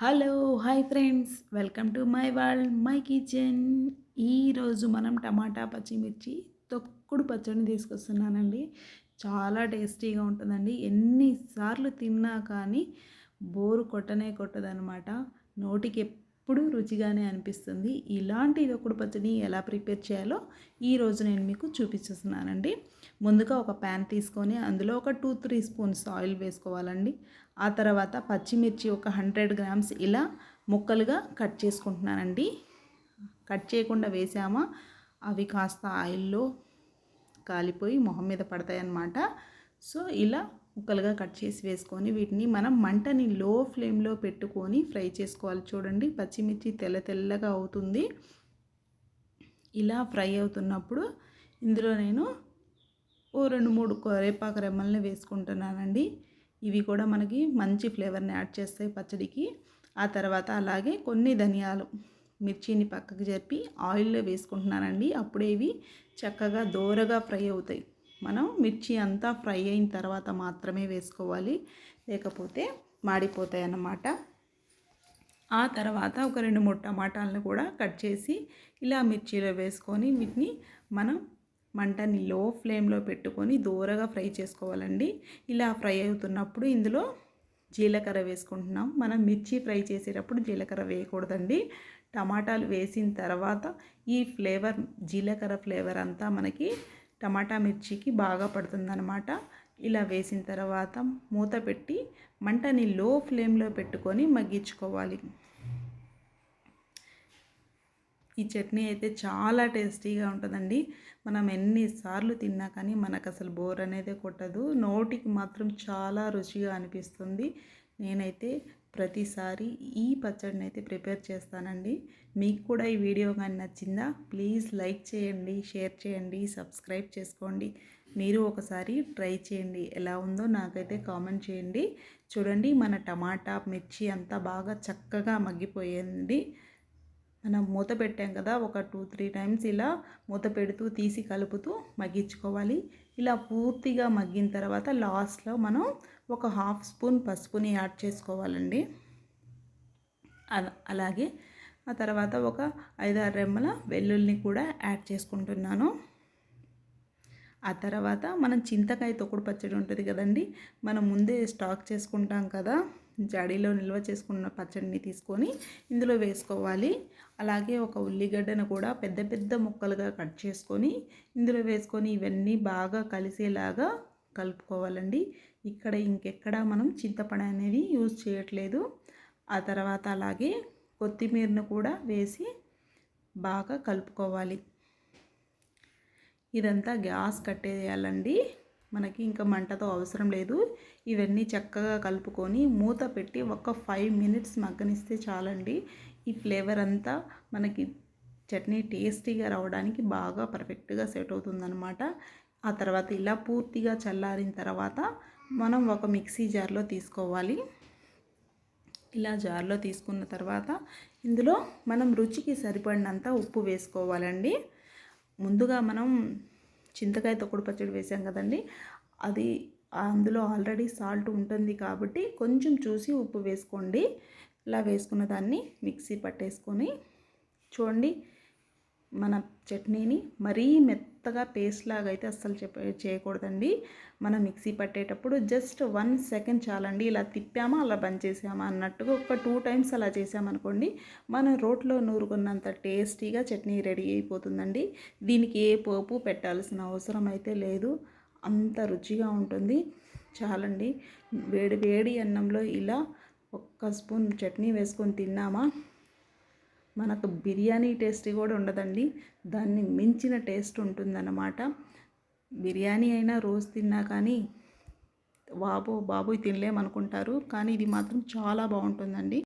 Hello hi friends. Welcome to my world my kitchen. ఈరోజు మనం టమాటా పచ్చిమిర్చి తొక్కుడు పచ్చడిని తీసుకొస్తున్నానండి. చాలా టేస్టీగా ఉంటుందండి. ఎన్నిసార్లు తిన్నా కానీ బోరు కొట్టనే కొట్టదనమాట. నోటికి ఎప్పుడు రుచిగానే అనిపిస్తుంది. ఇలాంటి తొక్కుడు పచ్చడి ఎలా ప్రిపేర్ చేయాలో ఈరోజు నేను మీకు చూపించేస్తున్నానండి. ముందుగా ఒక ప్యాన్ తీసుకొని అందులో ఒక టూ త్రీ స్పూన్స్ ఆయిల్ వేసుకోవాలండి. ఆ తర్వాత పచ్చిమిర్చి ఒక హండ్రెడ్ గ్రామ్స్ ఇలా ముక్కలుగా కట్ చేసుకుంటున్నానండి. కట్ చేయకుండా వేసామా అవి కాస్త ఆయిల్లో కాలిపోయి మొహం మీద పడతాయి అన్నమాట సో ఇలా ముక్కలుగా కట్ చేసి వేసుకొని వీటిని మనం మంటని లో ఫ్లేమ్లో పెట్టుకొని ఫ్రై చేసుకోవాలి. చూడండి పచ్చిమిర్చి తెల్ల తెల్లగా అవుతుంది. ఇలా ఫ్రై అవుతున్నప్పుడు ఇందులో నేను ఓ రెండు మూడు కరేపాకు రెమ్మల్ని వేసుకుంటున్నానండి. ఇవి కూడా మనకి మంచి ఫ్లేవర్ని యాడ్ చేస్తాయి పచ్చడికి. ఆ తర్వాత అలాగే కొన్ని ధనియాలు మిర్చిని పక్కకు జరిపి ఆయిల్లో వేసుకుంటున్నానండి. అప్పుడే ఇవి చక్కగా దోరగా ఫ్రై అవుతాయి. మనం మిర్చి అంతా ఫ్రై అయిన తర్వాత మాత్రమే వేసుకోవాలి. లేకపోతే మాడిపోతాయి అన్నమాట ఆ తర్వాత ఒక రెండు మూడు టమాటాలను కూడా కట్ చేసి ఇలా మిర్చిలో వేసుకొని వీటిని మనం మంటని లో ఫ్లేమ్లో పెట్టుకొని దూరగా ఫ్రై చేసుకోవాలండి. ఇలా ఫ్రై అవుతున్నప్పుడు ఇందులో జీలకర్ర వేసుకుంటున్నాం. మనం మిర్చి ఫ్రై చేసేటప్పుడు జీలకర్ర వేయకూడదండి. టమాటాలు వేసిన తర్వాత ఈ ఫ్లేవర్ జీలకర్ర ఫ్లేవర్ అంతా మనకి టమాటా మిర్చికి బాగా పడుతుందన్నమాట. ఇలా వేసిన తర్వాత మూత పెట్టి మంటని లో ఫ్లేమ్లో పెట్టుకొని మగ్గించుకోవాలి. ఈ చట్నీ అయితే చాలా టేస్టీగా ఉంటుందండి. మనం ఎన్నిసార్లు తిన్నా కానీ మనకు అసలు బోర్ అనేది కొట్టదు. నోటికి మాత్రం చాలా రుచిగా అనిపిస్తుంది. నేనైతే ప్రతిసారి ఈ పచ్చడిని అయితే ప్రిపేర్ చేస్తానండి. మీకు కూడా ఈ వీడియో కానీ నచ్చిందా ప్లీజ్ లైక్ చేయండి షేర్ చేయండి సబ్స్క్రైబ్ చేసుకోండి. మీరు ఒకసారి ట్రై చేయండి. ఎలా ఉందో నాకైతే కామెంట్ చేయండి. చూడండి మన టమాటా మిర్చి అంతా బాగా చక్కగా మగ్గిపోయింది. మనం మూత పెట్టాం కదా ఒక టూ త్రీ టైమ్స్ ఇలా మూత పెడుతూ తీసి కలుపుతూ మగ్గించుకోవాలి. ఇలా పూర్తిగా మగ్గిన తర్వాత లాస్ట్లో మనం ఒక హాఫ్ స్పూన్ పసుపుని యాడ్ చేసుకోవాలండి. అలాగే ఆ తర్వాత ఒక ఐదారు రెమ్మల వెల్లుల్ని కూడా యాడ్ చేసుకుంటున్నాను. ఆ తర్వాత మనం చింతకాయ తొక్కుడు పచ్చడి ఉంటుంది కదండి మనం ముందే స్టాక్ చేసుకుంటాం కదా జాడీలో నిల్వ చేసుకున్న పచ్చడిని తీసుకొని ఇందులో వేసుకోవాలి. అలాగే ఒక ఉల్లిగడ్డను కూడా పెద్ద పెద్ద ముక్కలుగా కట్ చేసుకొని ఇందులో వేసుకొని ఇవన్నీ బాగా కలిసేలాగా కలుపుకోవాలండి. ఇక్కడ ఇంకెక్కడ మనం చింతపండు అనేది యూజ్ చేయట్లేదు. ఆ తర్వాత అలాగే కొత్తిమీరను కూడా వేసి బాగా కలుపుకోవాలి. ఇదంతా గ్యాస్ కట్టేయాలండి. మనకి ఇంకా మంటతో అవసరం లేదు. ఇవన్నీ చక్కగా కలుపుకొని మూత పెట్టి ఒక ఫైవ్ మినిట్స్ మగ్గనిస్తే చాలండి. ఈ ఫ్లేవర్ అంతా మనకి చట్నీ టేస్టీగా రావడానికి బాగా పర్ఫెక్ట్గా సెట్ అవుతుందన్నమాట. ఆ తర్వాత ఇలా పూర్తిగా చల్లారిన తర్వాత మనం ఒక మిక్సీ జార్లో తీసుకోవాలి. ఇలా జార్లో తీసుకున్న తర్వాత ఇందులో మనం రుచికి సరిపడినంత ఉప్పు వేసుకోవాలండి. ముందుగా మనం చింతకాయ తొక్కుడు పచ్చడి వేసాం కదండి. అది అందులో ఆల్రెడీ సాల్ట్ ఉంటుంది కాబట్టి కొంచెం చూసి ఉప్పు వేసుకోండి. ఇలా వేసుకున్న దాన్ని మిక్సీ పట్టేసుకొని చూడండి మన చట్నీని మరీ మెత్త మెత్తగా పేస్ట్ లాగా అయితే అస్సలు చేయకూడదండి. మనం మిక్సీ పట్టేటప్పుడు జస్ట్ వన్ సెకండ్ చాలండి. ఇలా తిప్పామా అలా బంద్ చేసామా అన్నట్టుగా ఒక టూ టైమ్స్ అలా చేసామనుకోండి మనం రోట్లో నూరుకున్నంత టేస్టీగా చట్నీ రెడీ అయిపోతుందండి. దీనికి ఏ పోపు పెట్టాల్సిన అవసరం అయితే లేదు. అంత రుచిగా ఉంటుంది. చాలండి. వేడి వేడి అన్నంలో ఇలా ఒక్క స్పూన్ చట్నీ వేసుకొని తిన్నామా మనకు బిర్యానీ టేస్ట్ కూడా ఉండదండి. దాన్ని మించిన టేస్ట్ ఉంటుందన్నమాట. బిర్యానీ అయినా రోజు తిన్నా కానీ బాబో బాబోయ్ తినలేమనుకుంటారు. కానీ ఇది మాత్రం చాలా బాగుంటుందండి.